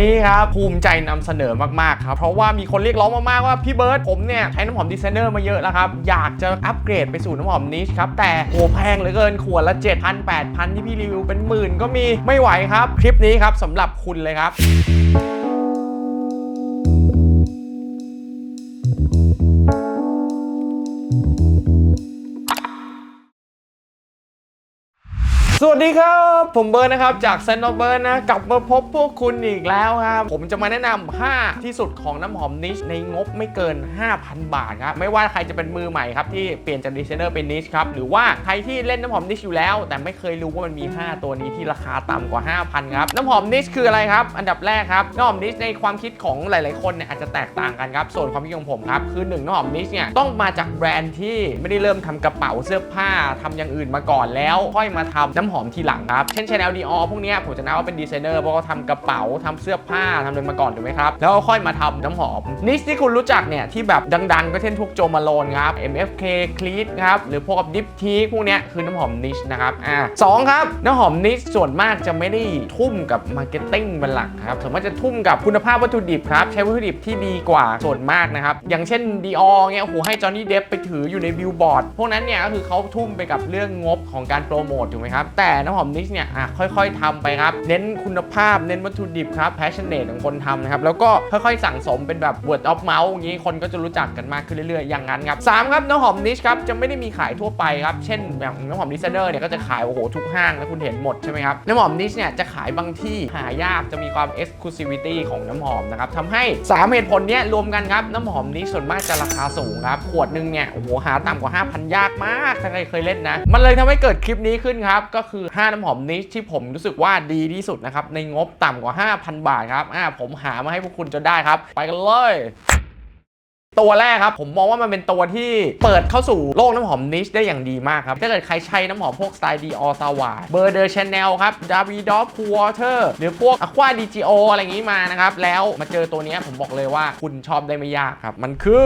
นี้ครับภูมิใจนำเสนอมากๆครับเพราะว่ามีคนเรียกร้องมากๆว่าพี่เบิร์ดผมเนี่ยใช้น้ำหอมดีไซเนอร์มาเยอะแล้วครับอยากจะอัปเกรดไปสู่น้ำหอมนิชครับแต่โหแพงเหลือเกินขวดละ 7,000 8,000 ที่พี่รีวิวเป็นหมื่นก็มีไม่ไหวครับ คลิปนี้ครับสำหรับคุณเลยครับ สวัสดีครับ ผมเบิร์ดนะครับจากเซนต์เบิร์ดนะกลับมาพบพวกคุณอีกแล้วครับผมจะมาแนะนำ5ที่สุดของน้ำหอมนิชในงบไม่เกิน 5,000 บาทครับไม่ว่าใครจะเป็นมือใหม่ครับที่เปลี่ยนจากดีไซเนอร์เป็นนิชครับหรือว่าใครที่เล่นน้ำหอมนิชอยู่แล้ว แต่ไม่เคยรู้ว่ามันมี 5 ตัวนี้ที่ราคาต่ำกว่า 5,000ครับน้ำหอมนิชคืออะไรครับอันดับแรกครับน้ำหอมนิชในความคิดของหลาย ๆคนเนี่ยอาจจะแตกต่างกันครับส่วนความคิดของผมครับคือหนึ่งน้ำหอมนิชเนี่ยต้องมาจากแบรนด์ที่ไม่ได้เริ่มทำกระเป๋าเสื้อผ้าทำอย่างอื่นมาก่อนแล้ว ค่อยมาทำน้ำหอมทีหลังครับ เช่น Chanel Dior พวกนี้ผมจะนับว่าเป็นดีไซเนอร์เพราะเขาทำกระเป๋าทำเสื้อผ้าทำอะไรมาก่อนถูกไหมครับ แล้วก็ค่อยมาทำน้ำหอมนิชที่คุณรู้จักเนี่ยที่แบบดังๆ ก็เช่นพวกโจมาโลนครับ MFK c l e a t ครับหรือพวกกับดิฟทีพวกนี้คือน้ำหอมนิชนะครับอ่าสองครับน้ำหอมนิชส่วนมากจะไม่ได้ทุ่มกับมาร์เก็ตติ้งเป็นหลักครับส่วนมากจะทุ่มกับคุณภาพวัตถุดิบครับใช้วัตถุดิบที่ดีกว่าส่วนมากนะครับอย่างเช่น Dior เงี้ยโอ้โหให้จอห์นนี่เดฟไปถืออยู่ในบิลบอร์ดพวกนั้นเนี่ยก็คือเขาทุ่มไปกับเรื่องงบของการโปรโมทถูกไหมครับแต่น้ำหอมนิชเนี่ยอะค่อยๆทำไปครับ เน้นคุณภาพเน้นวัตถุดิบครับ passionate ของคนทำนะครับ แล้วก็ค่อยๆสั่งสมเป็นแบบ word of mouth อย่างนี้คนก็จะรู้จักกันมากขึ้นเรื่อยๆ อย่างนั้นครับสามครับน้ำหอมนิชครับจะไม่ได้มีขายทั่วไปครับ เช่นแบบน้ำหอมดิซเนอร์เนี่ยก็จะขายโอ้โหทุกห้างแล้วคุณเห็นหมดใช่ไหมครับน้ำหอมนิชเนี่ยจะขายบางที่หายากจะมีความ exclusivity ของน้ำหอมนะครับทำให้สามเหตุผลเนี้ยรวมกันครับน้ำหอมนิชส่วนมากจะราคาสูงครับขวดหนึงเนี่ยโอ้โหหาต่ำกว่า 5,000 ยากมากถ้าใครเคยเล่นนะมันเลยทำให้เกิดคลิปนี้ขึ้นครับก็็คือห้าน้ำหอมนิชที่ผมรู้สึกว่าดีที่สุดนะครับ ในงบต่ำกว่า 5,000 บาทครับอ่าผมหามาให้พวกคุณจนได้ครับ ไปกันเลยตัวแรกครับผมมองว่ามันเป็นตัวที่เปิดเข้าสู่โลกน้ำหอมนิชได้อย่างดีมากครับ ถ้าเกิดใครใช้น้ำหอมพวกสไตล์ดีออซาวาเบอร์เดอร์ชาแนลครับดาวีดอฟพูวอเตอร์หรือพวกอควาดีจีโออะไรอย่างนี้มานะครับ แล้วมาเจอตัวนี้ผมบอกเลยว่าคุณชอบได้ไม่ยากครับ มันคือ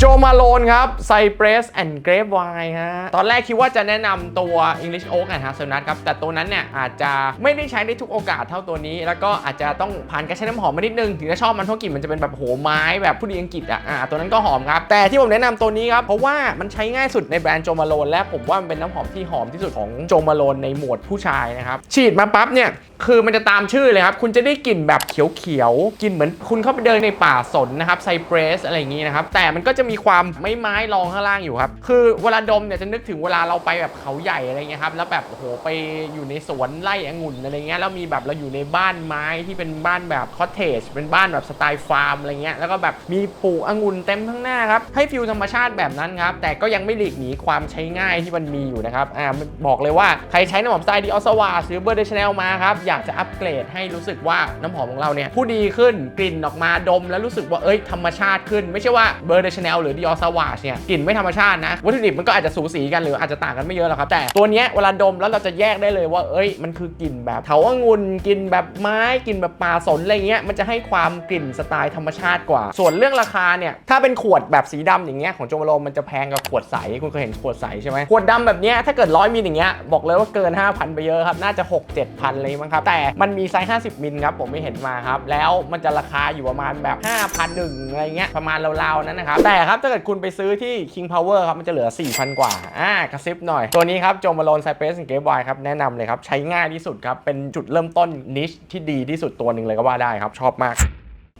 โจมาโลนครับไซเ e รสแอนด์เกรฟไวน์ฮะ ตอนแรกคิดว่าจะแนะนำตัว English Oak and Hazelnut ครับ แต่ตัวนั้นเนี่ยอาจจะไม่ได้ใช้ได้ทุกโอกาสเท่าตัวนี้ แล้วก็อาจจะต้องผ่านการใช้น้ำหอมมานิดนึง ถึงจะชอบมันเพราะกลิ่นมันจะเป็นแบบโหไม้แบบผู้ดีอังกฤษอะอ่าตัวนั้นก็หอมครับ แต่ที่ผมแนะนำตัวนี้ครับ เพราะว่ามันใช้ง่ายสุดในแบรนด์โจมาโลนและผมว่ามันเป็นน้ำหอมที่หอมที่สุดของโจมาโลนในหมวดผู้ชายนะครับฉีดมาปั๊บเนี่ยคือมันจะตามชื่อเลยครับ คุณจะได้กลิ่นแบบเขียวๆกลิ่นเหมือนคุณเข้าไปเดินในป่าสนนะครับไซเ e รสอะไรอย่างงี้นะครับแต่มันก็จะมีความไม้ไม้รองข้างล่างอยู่ครับ คือเวลาดมเนี่ยจะนึกถึงเวลาเราไปแบบเขาใหญ่อะไรเงี้ยครับ แล้วแบบโอ้โหไปอยู่ในสวนไร่องุ่นอะไรเงี้ย แล้วมีแบบเราอยู่ในบ้านไม้ที่เป็นบ้านแบบคอเทจ เป็นบ้านแบบสไตล์ฟาร์มอะไรเงี้ย แล้วก็แบบมีปลูกองุ่นเต็มข้งหน้าครับ ให้ฟิลธรรมชาติแบบนั้นครับ แต่ก็ยังไม่หลีกหนีความใช้ง่ายที่มันมีอยู่นะครับ อ่า บอกเลยว่าใครใช้น้ำหอมสไตล์ดีออสวาหรือเบอร์เดชแนลมาครับ อยากจะอัปเกรดให้รู้สึกว่าน้ำหอมของเราเนี่ยผู้ดีขึ้นกลิ่นออกมาดม แล้วรู้สึกว่าเอ้ยธรรมชาติขึ้น ไม่ใช่ว่าเบอร์เดชแนลหรือดีออสวาชเนี่ยกลิ่นไม่ธรรมชาตินะ วัตถุดิบมันก็อาจจะสูสีกันหรืออาจจะต่างกันไม่เยอะหรอกครับแต่ตัวเนี้ยเวลาดมแล้วเราจะแยกได้เลยว่าเอ้ยมันคือกลิ่นแบบเถาองุ่นกลิ่นแบบไม้กลิ่นแบบป่าสนอะไรเงี้ยมันจะให้ความกลิ่นสไตล์ธรรมชาติกว่า ส่วนเรื่องราคาเนี่ยถ้าเป็นขวดแบบสีดำอย่างเงี้ยของโจมโลมันจะแพงกว่าขวดใสคุณเคยเห็นขวดใสใช่ไหมขวดดำแบบเนี้ยถ้าเกิดร้อยมิลอย่างเงี้ยบอกเลยว่าเกิน 5,000 ไปเยอะครับน่าจะ 6 7 0 0 0เลยมั้งครับแต่มันมีไซส์50 มิลครับผมไม่เห็นมาครับแล้วมันจะราคาอยู่ประมาณแบบ5,000หนึ่งอะไรเงี้ยประมาณราวๆนั้นนะครับแต่ครับถ้าเกิดคุณไปซื้อที่ King Power ครับมันจะเหลือ 4,000 กว่าอ่ากระซิบหน่อย ตัวนี้ครับโจมาโลนไซเปสเกฟไวครับแนะนำเลยครับใช้ง่ายที่สุดครับเป็นจุดเริ่มต้นนิชที่ดีที่สุดตัวหนึ่งเลยก็ว่าได้ครับชอบมาก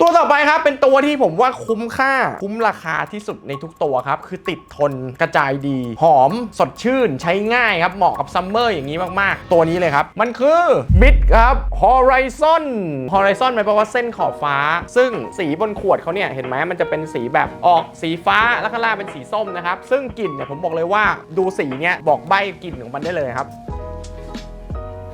ตัวต่อไปครับเป็นตัวที่ผมว่าคุ้มค่าคุ้มราคาที่สุดในทุกตัวครับ คือติดทนกระจายดี หอมสดชื่นใช้ง่ายครับ เหมาะกับซัมเมอร์อย่างนี้มากๆ ตัวนี้เลยครับ มันคือบิดครับ Horizon Horizon หมายความว่าเส้นขอบฟ้า ซึ่งสีบนขวดเขาเนี่ยเห็นไหมมันจะเป็นสีแบบออกสีฟ้าแล้วข้างล่างเป็นสีส้มนะครับ ซึ่งกลิ่นเนี่ยผมบอกเลยว่าดูสีเนี่ยบอกใบกลิ่นของมันได้เลยครับ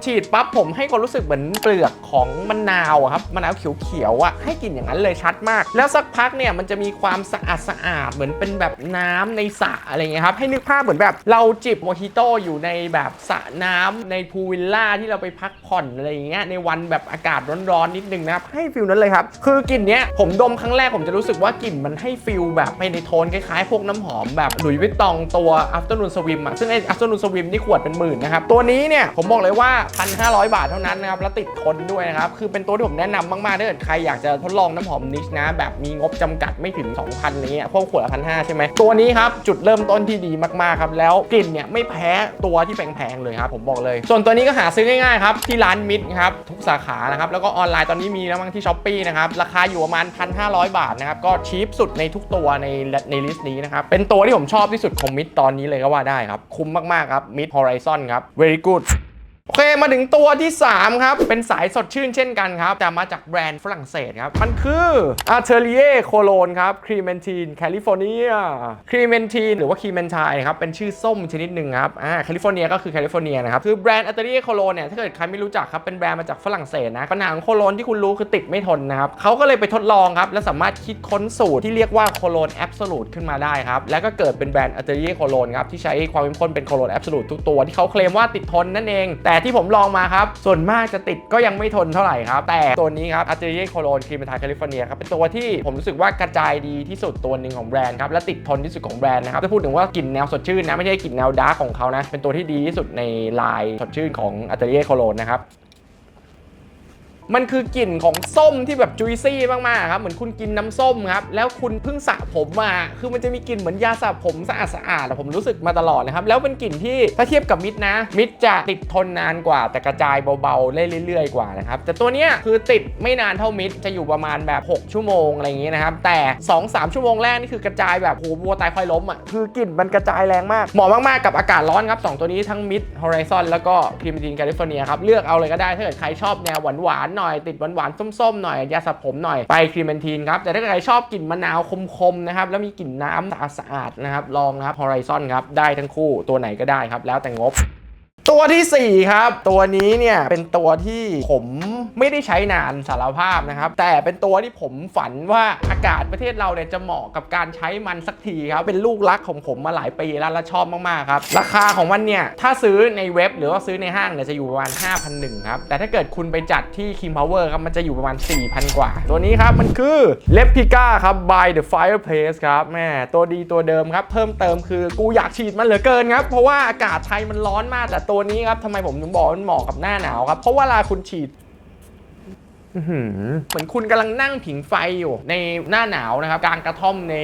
ฉีดปั๊บผมให้ความรู้สึกเหมือนเปลือกของมะนาวอะครับมะนาวเขียวๆอะให้กลิ่นอย่างนั้นเลยชัดมาก แล้วสักพักเนี่ยมันจะมีความสะอาดสะอาดๆเหมือนเป็นแบบน้ำในสระอะไรเงี้ยครับให้นึกภาพเหมือนแบบเราจิบโมฮิโต้อยู่ในแบบสระน้ำในพูลวิลล่าที่เราไปพักผ่อนอะไรเงี้ยในวันแบบอากาศร้อนๆนิดนึงนะครับให้ฟิลนั้นเลยครับคือกลิ่นเนี้ยผมดมครั้งแรกผมจะรู้สึกว่ากลิ่นมันให้ฟิลแบบไปในโทนคล้ายๆ พวกน้ำหอมแบบหลุยส์วิตตองตัว afternoon swim อะซึ่งไอ้ afternoon swim นี่ขวดเป็นหมื่นนะครับตัวนี้เนี่ยผมบอกเลยว่า1,500 บาทเท่านั้นนะครับ แล้วติดทนด้วยนะครับ คือเป็นตัวที่ผมแนะนำมากๆถ้าเกิดใครอยากจะทดลองน้ำหอมนิชนะ แบบมีงบจำกัดไม่ถึง 2,000นี้พวกขวดละพันห้าใช่ไหมตัวนี้ครับ จุดเริ่มต้นที่ดีมากๆครับ แล้วกลิ่นเนี่ยไม่แพ้ตัวที่แพงๆเลยครับ ผมบอกเลย ส่วนตัวนี้ก็หาซื้อง่ายๆครับ ที่ร้านมิตรครับ ทุกสาขานะครับ แล้วก็ออนไลน์ตอนนี้มีแล้วมั้งที่ช้อปปีนะครับ ราคาอยู่ประมาณ 1,500 บาทนะครับ ก็ชีพสุดในทุกตัวในในลิสต์นี้นะครับ เป็นตัวที่ผมชอบที่สุดของมิตรตอนนี้เลยก็ว่าได้ครับ คุ้มมากๆครับมิตร Horizon ครับ very good โอเคมาถึงตัวที่ 3 ครับ เป็นสายสดชื่นเช่นกันครับ แต่มาจากแบรนด์ฝรั่งเศสครับ มันคือ Atelier Cologne ครับ Clementine California Clementine หรือว่า Clementine ครับ เป็นชื่อส้มชนิดหนึ่งครับอ่าแคลิฟอร์เนียก็คือแคลิฟอร์เนียนะครับ คือแบรนด์ Atelier Cologne เนี่ย ถ้าเกิดใครไม่รู้จักครับ เป็นแบรนด์มาจากฝรั่งเศสนะปัญหาของโคโลนที่คุณรู้คือติดไม่ทนนะครับเขาก็เลยไปทดลองครับและสามารถคิดค้นสูตรที่เรียกว่าโคโลนแอบสูตขึ้นมาได้ครับแล้วก็เกิดเป็นแบรนด์ Atelier Cologne ครับที่ใช้ความเข้มข้นเป็นโคโลนแอบสูตทุกตัวที่เขาเคลมว่าติดทนนั่นเองแแต่ที่ผมลองมาครับ ส่วนมากจะติดก็ยังไม่ทนเท่าไหร่ครับ แต่ตัวนี้ครับ Atelier Cologne ครีมทาแคลิฟอร์เนียครับเป็นตัวที่ผมรู้สึกว่ากระจายดีที่สุดตัวหนึ่งของแบรนด์ครับและติดทนที่สุดของแบรนด์นะครับจะพูดถึงว่ากลิ่นแนวสดชื่นนะไม่ใช่กลิ่นแนวดาร์กของเขานะเป็นตัวที่ดีที่สุดในลายสดชื่นของ Atelier Cologne นะครับ มันคือกลิ่นของส้มที่แบบจุยซี่มากๆครับเหมือนคุณกินน้ำส้มครับแล้วคุณเพิ่งสระผมมา คือมันจะมีกลิ่นเหมือนยาสระผมสะอาดสะอาดๆอะผมรู้สึกมาตลอดนะครับแล้วเป็นกลิ่นที่ถ้าเทียบกับมิดนะ มิดจะติดทนนานกว่า แต่กระจายเบาๆเรื่อยๆกว่านะครับแต่ตัวเนี้ยคือติดไม่นานเท่ามิดจะอยู่ประมาณแบบ 6 ชั่วโมงอะไรอย่างงี้นะครับแต่ 2-3 ชั่วโมงแรกนี่คือกระจายแบบโหวัวตายควายล้มอะคือกลิ่นมันกระจายแรงมากเหมาะมากๆกับอากาศร้อนครับสองตัวนี้ทั้งมิดฮอริซอนแล้วก็ครีมจีนแคลิฟอร์เนียครับเลือกเอาเลยก็ได้ถ้าเกิดใครชอบแนวหวานหน่อยติดหวานๆส้มๆหน่อยยาสระผมหน่อยไปครีมเบนทีนครับแต่ถ้าใครชอบกลิ่นมะนาวคมๆนะครับแล้วมีกลิ่นน้ำสะอาดๆนะครับลองนะครับฮอริซอนครับได้ทั้งคู่ตัวไหนก็ได้ครับแล้วแต่งบ ตัวทีสี่ 4 ครับ ตัวนี้เนี่ยเป็นตัวที่ผมไม่ได้ใช้นานสารภาพนะครับ แต่เป็นตัวที่ผมฝันว่าอากาศประเทศเราเนี่ยจะเหมาะกับการใช้มันสักทีครับ เป็นลูกรักของผมมาหลายปีแล้วและชอบมาก ๆ ครับ ราคาของมันเนี่ย ถ้าซื้อในเว็บหรือว่าซื้อในห้างเนี่ยจะอยู่ประมาณ 5,001ครับ แต่ถ้าเกิดคุณไปจัดที่ King Power ครับ มันจะอยู่ประมาณ 4,000 กว่า ตัวนี้ครับมันคือ l e p i c a ครับ by the fireplace ครับแม่ตัวดีตัวเดิมครับเพิ่มเติมคือกูอยากฉีดมันเหลือเกินครับเพราะว่าอากาศไทยมันร้อนมากแต่ตัวัวนี้ครับทำไมผมถึงบอกว่ามันเหมาะกับหน้าหนาวครับ เพราะว่าเวลาคุณฉีด เหมือนคุณกำลังนั่งผิงไฟอยู่ ในหน้าหนาวนะครับ กลางกระท่อมใน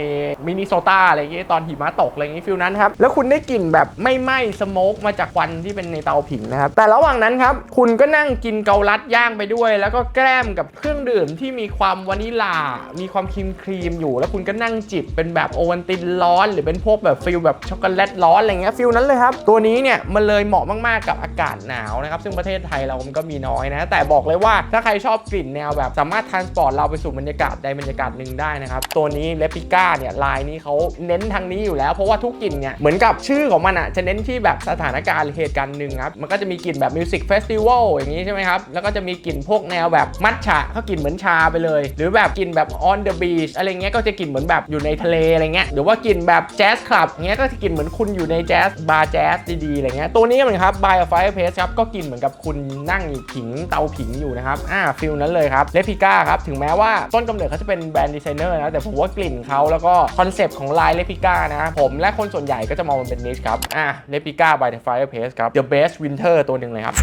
มินนิโซตาอะไรอย่างเงี้ยตอนหิมะตกอะไรอย่างงี้ยฟิลนั้นครับ แล้วคุณได้กลิ่นแบบไม่ไหม้สโมกมาจากควันที่เป็นในเตาผิงนะครับ แต่ระหว่างนั้นครับ คุณก็นั่งกินเกาลัดย่างไปด้วย แล้วก็แกล้มกับเครื่องดื่มที่มีความวานิลา มีความครีมครีมอยู่ แล้วคุณก็นั่งจิบเป็นแบบโอวัลตินร้อน หรือเป็นพวกแบบฟิลแบบช็อกโกแลตร้อนอะไรเงี้ยฟิลนั้นเลยครับ ตัวนี้เนี่ยมันเลยเหมาะมากๆกับอากาศหนาวนะครับ ซึ่งประเทศไทยเรามันก็มีน้อยนะ แต่บอกเลยว่าถ้าใครชอบกลิ่นแนวแบบสามารถทานสปอร์ตเราไปสู่บรรยากาศใดบรรยากาศหนึ่งได้นะครับ ตัวนี้เลปิก้าเนี่ยลายนี้เขาเน้นทางนี้อยู่แล้ว เพราะว่าทุกกลิ่นเนี่ยเหมือนกับชื่อของมันอะจะเน้นที่แบบสถานการณ์เหตุการณ์หนึ่งครับ มันก็จะมีกลิ่นแบบมิวสิกเฟสติวัลอย่างนี้ใช่ไหมครับ แล้วก็จะมีกลิ่นพวกแนวแบบมัทฉะเขากลิ่นเหมือนชาไปเลย หรือแบบกลิ่นแบบ on the beach อะไรเงี้ยก็จะกลิ่นเหมือนแบบอยู่ในทะเลอะไรเงี้ยหรือว่ากลิ่นแบบแจ๊สคลับเงี้ยก็จะกลิ่นเหมือนคุณอยู่ในแจ๊สบาร์แจ๊สดีๆอะไรเงี้ยตัวนี้เหมือนครับ by a fireplace ครับก็กลิ่นเหมือนกับคุณนั่งผิงเตาผิงอยู่นะครับอ่าฟิลนั้นเลยครับเลปิก้าครับถึงแม้ว่าต้นกำเนิดเขาจะเป็นแบรนด์ดีไซเนอร์นะแต่ผมว่ากลิ่นเขาแล้วก็คอนเซปต์ของลายเลปิก้านะผมและคนส่วนใหญ่ก็จะมองมันเป็นนิชครับอะเลปิก้า by the fireplace ครับ the best winter ตัวหนึ่งเลยครับ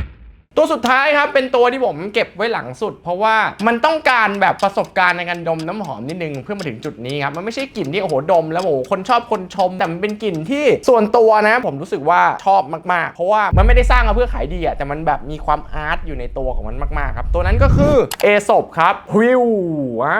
ตัวสุดท้ายครับเป็นตัวที่ผมเก็บไว้หลังสุด เพราะว่ามันต้องการแบบประสบการณ์ในการดมน้ำหอมนิดนึงเพื่อมาถึงจุดนี้ครับมันไม่ใช่กลิ่นที่โอ้โหดม แล้วโอ้โหคนชอบคนชม แต่มันเป็นกลิ่นที่ส่วนตัวนะ ผมรู้สึกว่าชอบมากๆ เพราะว่ามันไม่ได้สร้างมาเพื่อขายดีอะแต่มันแบบมีความอาร์ตอยู่ในตัวของมันมากๆครับตัวนั้นก็คือเอศครับฮิวอ่า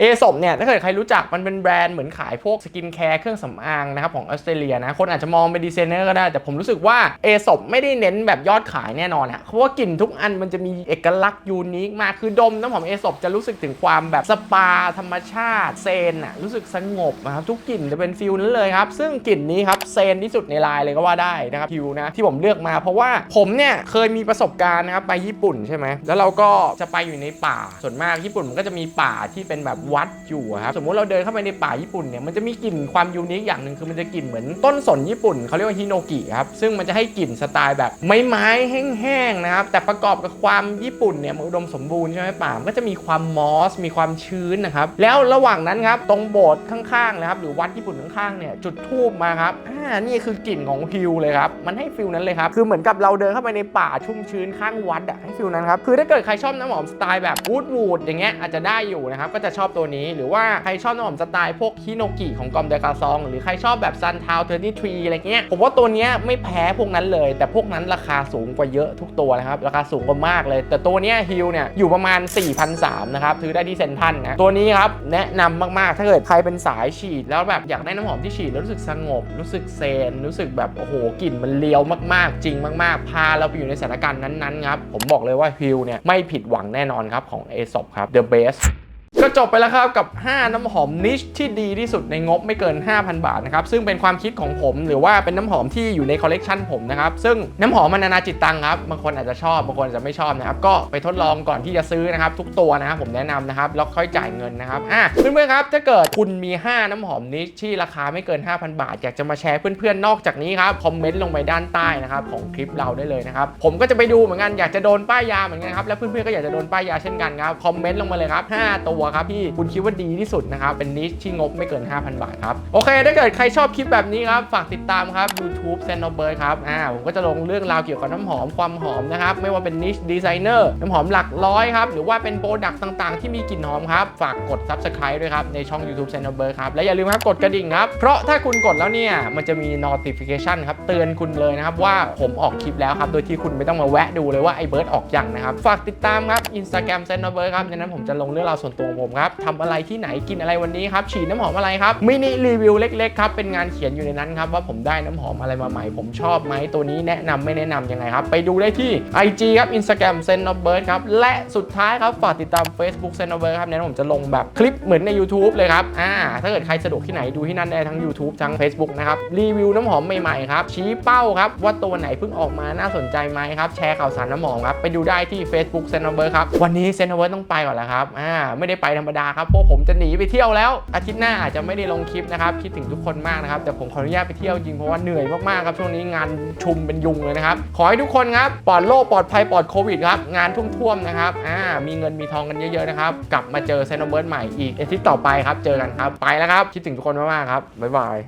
เอศเนี่ยถ้าเกิดใครรู้จักมันเป็นแบรนด์เหมือนขายพวกสกินแคร์เครื่องสำอางนะครับของออสเตรเลียนะคนอาจจะมองเป็นดีไซเนอร์ก็ได้แต่ผมรู้สึกว่าเอศไม่ได้เน้นแบบยอดขายแน่นอนะเพราะว่ากลิ่นทุกอันมันจะมีเอกลักษณ์ยูนิคมากคือดมน้ำหอมเอศจะรู้สึกถึงความแบบสปาธรรมชาติเซนอะรู้สึกสงบนะครับทุกกลิ่นจะเป็นฟิลนั้นเลยครับ ซึ่งกลิ่นนี้ครับเซนที่สุดในไลน์เลยก็ว่าได้นะครับพิวนะที่ผมเลือกมาเพราะว่าผมเนี่ยเคยมีประสบการณ์นะครับไปญี่ปุ่นใช่ไหมแล้วเราก็จะไปอยู่ในป่าส่วนมากญี่ปุ่นมันก็จะมีป่าที่เป็นแบบวัดอยู่ครับสมมุติเราเดินเข้าไปในป่าญี่ปุ่นเนี่ยมันจะมีกลิ่นความยูนิคอย่างหนึ่งคือมันจะกลิ่นเหมือนต้นสนญี่ปุ่นเขาเรียกว่าฮิโนกิครับซึ่งมันจะให้กลิ่นสไตล์แบบไม้ไม้แห้ห้งนะครับ แต่ประกอบกับความญี่ปุ่นเนี่ยมันอุดมสมบูรณ์ใช่ไหมป่ามก็จะมีความมอส มีความชื้นนะครับ แล้วระหว่างนั้นครับตรงโบสถ์ข้างๆนะครับหรือวัดญี่ปุ่นข้างๆเนี่ยจุดทูบมาครับอ่านี่คือกลิ่นของฮิลเลยครับมันให้ฟิลนั้นเลยครับคือเหมือนกับเราเดินเข้าไปในป่าชุ่มชื้นข้างวัดอะให้ฟิลนั้นครับคือถ้าเกิดใครชอบน้ำหอมสไตล์แบบวูดวูดอย่างเงี้ยอาจจะได้อยู่นะครับก็จะชอบตัวนี้หรือว่าใครชอบน้ำหอมสไตล์พวกฮิโนกิของกอมเดกาซอง หรือใครชอบแบบซันทาวเทอร์นี่ทรีอะไรเงี้ยผมว่าตัวเนี้ยไม่แพ้พวกนั้นเลย แต่พวกนั้นราคาสูงกว่าเยอะทุกตัวนะครับ ราคาสูงกว่ามากเลย แต่ตัวเนี้ยฮิลเนี่ยอยู่ประมาณ4,300นะครับซื้อได้ที่เซ็นทันนะ ตัวนี้ครับ แนะนำมาก ๆ ถ้าเกิดใครเป็นสายฉีด แล้วแบบอยากได้น้ำหอมที่ฉีด แล้วรู้สึกสงบ รู้สึกเซน รู้สึกแบบ โอ้โหกลิ่นมันเลียวมากๆ จริงมาก ๆ พาเราไปอยู่ในสถานการณ์นั้น ๆ ครับ ผมบอกเลยว่าฮิลเนี่ยไม่ผิดหวังแน่นอนครับของ a s o p ครับ The Best ก็จบไปแล้วครับกับ 5 น้ำหอมนิชที่ดีที่สุดในงบไม่เกิน 5,000 บาทนะครับซึ่งเป็นความคิดของผมหรือว่าเป็นน้ำหอมที่อยู่ในคอลเลกชันผมนะครับซึ่งน้ำหอมมันนานาจิตตังครับบางคนอาจจะชอบบางคนอาจจะไม่ชอบนะครับก็ไปทดลองก่อนที่จะซื้อนะครับทุกตัวนะครับผมแนะนำนะครับแล้วค่อยจ่ายเงินนะครับอะเพื่อนๆครับถ้าเกิดคุณมี 5 น้ำหอมนิชที่ราคาไม่เกิน 5,000 บาท อยากจะมาแชร์เพื่อนๆนอกจากนี้ครับคอมเมนต์ลงไปด้านใต้นะครับของคลิปเราได้เลยนะครับผมก็จะไปดูเหมือนกันอยากจะโดนป้ายยาเหมือนกันครับและเพื่อนๆก็อยากจะโดนป้ายยาเช่นกันครับคอมเมนต์ลงมาเลยครับ5ตัวครับที่คุณคิดว่าดีที่สุดนะครับเป็นนิชที่งบไม่เกิน 5,000 บาทครับโอเคถ้าเกิดใครชอบคลิปแบบนี้ครับฝากติดตามครับ YouTube s e n o b e r ครับอ่าผมก็จะลงเรื่องราวเกี่ยวกับน้ำหอมความหอมนะครับไม่ว่าเป็นนิชดีไซเนอร์น้ำหอมหลักร้อยครับหรือว่าเป็นโปรดักต์ต่างๆ ที่มีกลิ่นหอมครับฝากกด Subscribe ด้วยครับในช่อง YouTube s e n o b e r ครับและอย่าลืมครับกดกระดิ่งครับเพราะถ้าคุณกดแล้วเนี่ยมันจะมี notification ครับเตือนคุณเลยนะครับว่าผมออกคลิปแล้วครับโดยที่คุณไม่ต้องมาแวะดูเลยว่าไอ้เบิร์ดออกยังนะครับฝากติดตามครับ Instagram s e n o b e r ครับในนั้นผมจะลงเรื่องราวส่วนตัวของผมครับทำอะไรที่ไหนกินอะไรวันนี้ครับฉีดน้ำหอมอะไรครับมินิรีวิวเล็กๆครับเป็นงานเขียนอยู่ในนั้นครับว่าผมได้น้ำหอมอะไรมาใหม่ผมชอบไหมตัวนี้แนะนำไม่แนะนำยังไงครับ ไปดูได้ที่ IG ครับ Instagram s e n o b e r ครับและสุดท้ายครับฝากติดตาม Facebook s e n o b e r ครับในนั้นผมจะลงแบบคลิปเหมือนใน YouTube เลยครับอ่าถ้าเกิดใครสะดวกที่ไหนดูที่นั่นได้ทั้ง YouTube ทั้ง Facebook นะครับรีวิวน้ำหอมใหม่ๆครับชี้เป้าครับว่าตัวไหนเพิ่งออกมาน่าสนใจไหมครับแชร์ข่าวสารน้ำหอมครับไปดูได้ที่ Facebook s e n o b e r ครับวันนี้ s e n o b e r ต้องไปก่อนแล้วครับอ่าไม่ได้ไปธรรมดาครับพวกผมจะหนีไปเที่ยวแล้ว อาทิตย์หน้าอาจจะไม่ได้ลงคลิปนะครับ คิดถึงทุกคนมากนะครับ แต่ผมขออนุญาตไปเที่ยวจริงเพราะว่าเหนื่อยมากๆครับช่วงนี้งานชุมเป็นยุงเลยนะครับ ขอให้ทุกคนครับปลอดโรคปลอดภัยปลอดโควิดครับงานท่วมๆนะครับอ่ามีเงินมีทองกันเยอะๆนะครับกลับมาเจอเซนเบิร์ดใหม่อีกอาทิตย์ต่อไปครับเจอกันครับไปแล้วครับคิดถึงทุกคนมากๆครับบ๊ายบาย